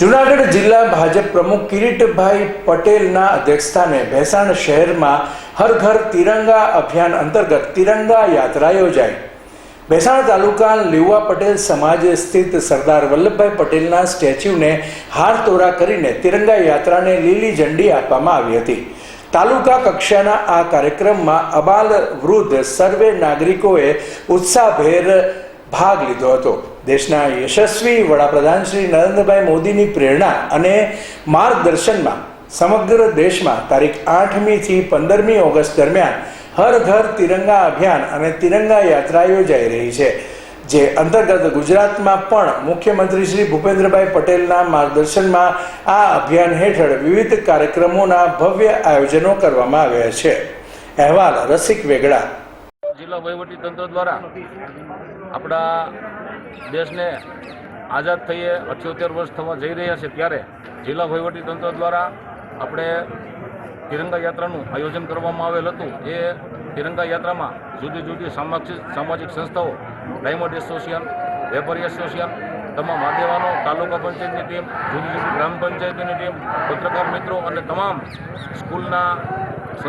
જુનાગઢ જિલ્લા ભાજપ પ્રમુખ કિરીટભાઈ પટેલના અધ્યક્ષસ્થાને ભેસાણ શહેરમાં હર ઘર તિરંગા અભિયાન અંતર્ગત તિરંગા યાત્રા યોજાઈ. ભેસાણ તાલુકા લીવા પટેલ સમાજ સ્થિત સરદાર વલ્લભભાઈ પટેલના સ્ટેચ્યુને હાર તોરા કરીને તિરંગા યાત્રાને લીલી ઝંડી આપવામાં આવી હતી. તાલુકા કક્ષાના આ કાર્યક્રમમાં અબાલ વૃદ્ધ સર્વે નાગરિકોએ ઉત્સાહભેર ભાગ લીધો હતો. દેશના યશસ્વી વડાપ્રધાન શ્રી નરેન્દ્રભાઈ મોદીની પ્રેરણા અને માર્ગદર્શનમાં સમગ્ર દેશમાં તારીખ આઠમીથી પંદરમી ઓગસ્ટ દરમિયાન હર ઘર તિરંગા અભિયાન અને તિરંગા યાત્રા યોજાઈ રહી છે, જે અંતર્ગત ગુજરાતમાં પણ મુખ્યમંત્રી શ્રી ભૂપેન્દ્રભાઈ પટેલના માર્ગદર્શનમાં આ અભિયાન હેઠળ વિવિધ કાર્યક્રમોના ભવ્ય આયોજનો કરવામાં આવ્યા છે. અહેવાલ રસિક વેગડા જિલ્લા વહીવટી તંત્ર દ્વારા આપણા દેશને આઝાદ થઈએ અઠ્યોતેર વર્ષ થવા જઈ રહ્યા છે ત્યારે જિલ્લા વહીવટી તંત્ર દ્વારા આપણે તિરંગા યાત્રાનું આયોજન કરવામાં આવેલ હતું. એ તિરંગા યાત્રામાં જુદી જુદી સામાજિક સામાજિક સંસ્થાઓ, ડાયમંડ એસોસિએશન, વેપારી એસોસિએશન, તમામ આગેવાનો, તાલુકા પંચાયતની ટીમ, જુદી જુદી ગ્રામ પંચાયતની ટીમ, પત્રકાર મિત્રો અને તમામ સ્કૂલના